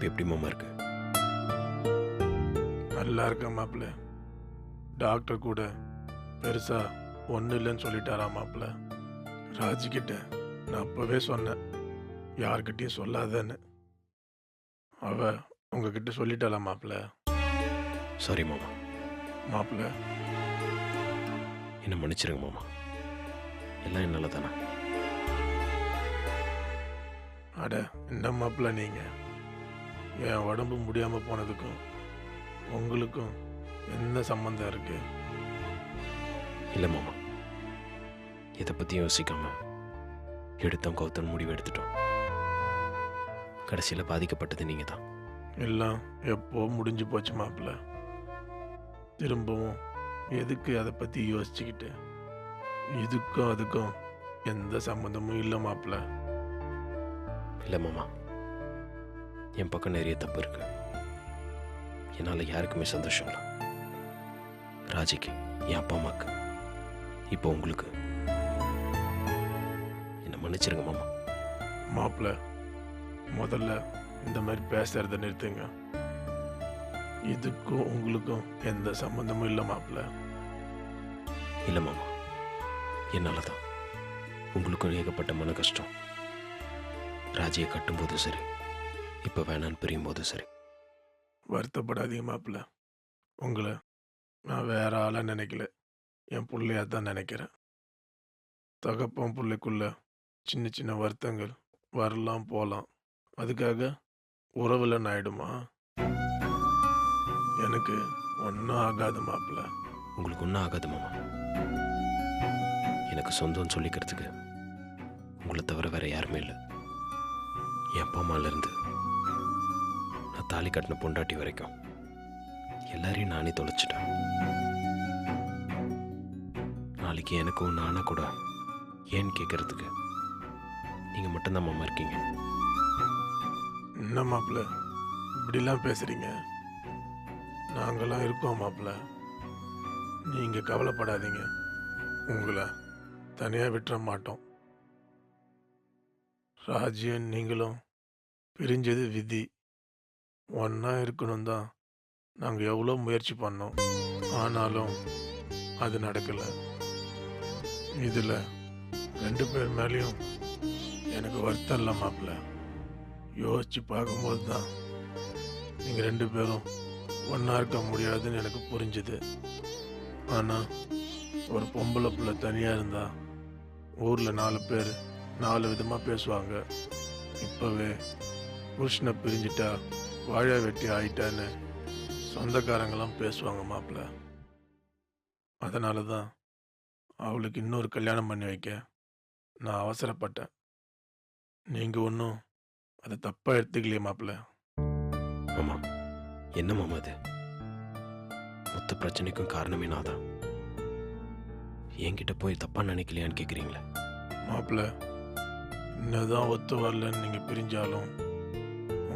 இப்போ எப்படி மாமா இருக்கு? நல்லா இருக்கேன் மாப்பிள்ள. டாக்டர் கூட பெருசா ஒன்றும் இல்லைன்னு சொல்லிட்டாராம் மாப்பிள்ள. ராஜிக்கிட்ட நான் அப்பவே சொன்னேன். யார்கிட்டயும் சொல்லாதேன்னு. அவ உங்ககிட்ட சொல்லிட்டாளா மாப்பிள்ள? சாரி மாமா. மாப்பிள்ள. என்ன மன்னிச்சிருங்க மாமா. எல்லாம் என்னால் தானே? அட என்ன மாப்பிள்ள நீங்க? என் உடம்பு முடியாம போனதுக்கும் உங்களுக்கும் என்ன சம்பந்தம் இருக்கு? இல்லை மாமா. இதை பற்றி யோசிக்காம எடுத்தோம் கௌத்தம் முடிவு எடுத்துட்டோம். கடைசியில் பாதிக்கப்பட்டது நீங்கள் தான் எல்லாம் எப்போ முடிஞ்சு போச்சு மாப்பிள்ள திரும்பவும் எதுக்கு அதை பத்தி யோசிச்சுக்கிட்டு? இதுக்கும் அதுக்கும் எந்த சம்மந்தமும் இல்லை மாப்பிள்ள இல்லை மாமா. என் பக்கம் நிறைய தப்பு இருக்கு. என்னால் யாருக்குமே சந்தோஷம் இல்லை. ராஜிக்கு என் அப்பா அம்மாக்கு. இப்போ உங்களுக்கு. என்னை மன்னிச்சிருங்க மாமா. மாப்பிள்ள முதல்ல இந்த மாதிரி பேசுறத நிறுத்துங்க. இதுக்கும் உங்களுக்கும் எந்த சம்மந்தமும் இல்லை மாப்பிள்ள இல்லை மாமா. என்னால் தான் உங்களுக்கும் ஏகப்பட்ட மன கஷ்டம். ராஜியை கட்டும்போது சரி. இப்போ வேணான்னு பிரியும் போது சரி. வருத்தப்படாதீங்க மாப்பிள்ள. உங்களை நான் வேற ஆளாக நினைக்கல. என் பிள்ளையா தான் நினைக்கிறேன். தகப்பன் பிள்ளைக்குள்ள சின்ன சின்ன வருத்தங்கள் வரலாம் போகலாம் அதுக்காக உறவில் ஆயிடுமா? எனக்கு ஒன்றும் ஆகாது மாப்பிள்ள. உங்களுக்கு ஒன்றும் ஆகாது மாமா. எனக்கு சொந்தம்னு சொல்லிக்கிறதுக்கு உங்களை தவிர வேற யாருமே இல்லை. என் அப்பா அம்மாலேருந்து தாலி கட்டின பொண்டாட்டி வரைக்கும் எல்லாரையும் நானே தொலைச்சிட்டேன். நாளைக்கு எனக்கும் நானா கூட ஏன்னு கேட்கறதுக்கு நீங்கள் மட்டும்தான் மாமா இருக்கீங்க. என்ன மாப்பிள்ள இப்படிலாம் பேசுகிறீங்க நாங்களாம் இருக்கோம் மாப்பிள்ள நீங்கள் கவலைப்படாதீங்க. உங்களை தனியாக விட்டுற மாட்டோம். ராஜ்யம் நீங்களும் பிரிஞ்சது விதி. ஒன்றா இருக்கணும் தான் நாங்கள் எவ்வளோ முயற்சி பண்ணோம். ஆனாலும் அது நடக்கலை. இதில் ரெண்டு பேர் மேலேயும் எனக்கு வருத்தம் இல்லை மாப்பிள்ள யோசித்து பார்க்கும்போது தான் நீங்கள் ரெண்டு பேரும் ஒன்றா இருக்க முடியாதுன்னு எனக்கு புரிஞ்சுது. ஆனால் ஒரு பொம்பளை பிள்ளை தனியாக இருந்தா ஊரில் நாலு பேர் நாலு விதமாக பேசுவாங்க. இப்போவே புருஷனை பிரிஞ்சிட்டா வாழ வெட்டி ஆயிட்டான்னு சொந்தக்காரங்களாம் பேசுவாங்க மாப்பிள்ள அதனால தான் அவளுக்கு இன்னொரு கல்யாணம் பண்ணி வைக்க நான் அவசரப்பட்டேன். நீங்கள் ஒன்றும் அதை தப்பாக எடுத்துக்கலையே மாப்பிள்ள மாமா என்ன மாமா அது மொத்த பிரச்சனைக்கும் காரணமே நான் தான். என்கிட்ட போய் தப்பா நினைக்கலையான்னு கேட்குறீங்களே மாப்பிள்ள என்னதான் ஒத்து வரலன்னு நீங்கள் பிரிஞ்சாலும்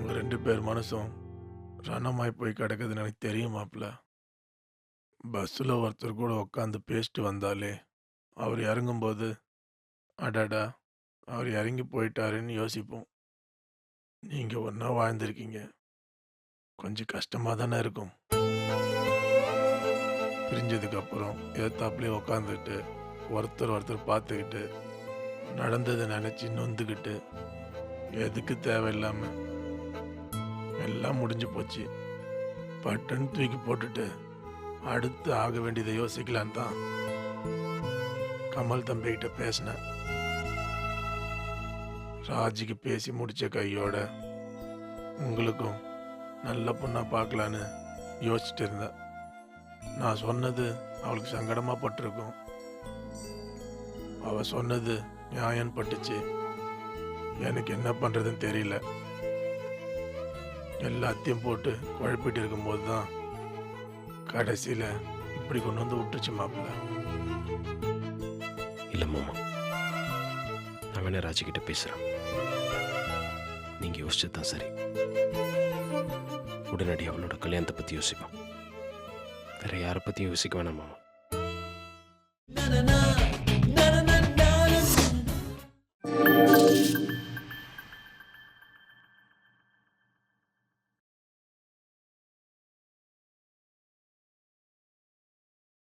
உங்கள் ரெண்டு பேர் மனசும் ரணமாய் போய் கிடக்குதுன்னு எனக்கு தெரியுமாப்ல பஸ்ஸில் ஒருத்தர் கூட உட்காந்து பேசிட்டு வந்தாலே அவர் இறங்கும்போது அடாடா அவர் இறங்கி போயிட்டாருன்னு யோசிப்போம். நீங்கள் ஒன்றா வாழ்ந்திருக்கீங்க. கொஞ்சம் கஷ்டமாக தானே இருக்கும். பிரிஞ்சதுக்கப்புறம் ஏத்தாப்புலேயே உட்காந்துக்கிட்டு ஒருத்தர் ஒருத்தர் பார்த்துக்கிட்டு நடந்ததை நினச்சி நொந்துக்கிட்டு எதுக்கு தேவையில்லாமல் எல்லாம் முடிஞ்சு போச்சு. பட்டன் தூக்கி போட்டுட்டு அடுத்து ஆக வேண்டியதை யோசிக்கலாம் தான் கமல் தம்பிகிட்ட பேசினேன். ராஜிக்கு பேசி முடிச்ச கையோட உங்களுக்கும் நல்ல பொண்ணா பார்க்கலான்னு யோசிச்சுட்டு இருந்தேன். நான் சொன்னது அவளுக்கு சங்கடமா பட்டிருக்கும். அவ சொன்னது நியாயம் பட்டுச்சு எனக்கு என்ன பண்றதுன்னு தெரியல. எல்லாத்தையும் போட்டு குழப்பிட்டு இருக்கும்போது தான் கடைசியில் இப்படி கொண்டு வந்து விட்டுச்சு மாப்பிள்ள. இல்லை மாமா. நான் வேணா ராஜிக்கிட்ட பேசுகிறேன் நீங்கள் யோசிச்சது தான் சரி. உடனடி அவளோட கல்யாணத்தை பற்றி யோசிப்போம். வேற யாரை பற்றியும் யோசிக்க வேணாம் மாமா.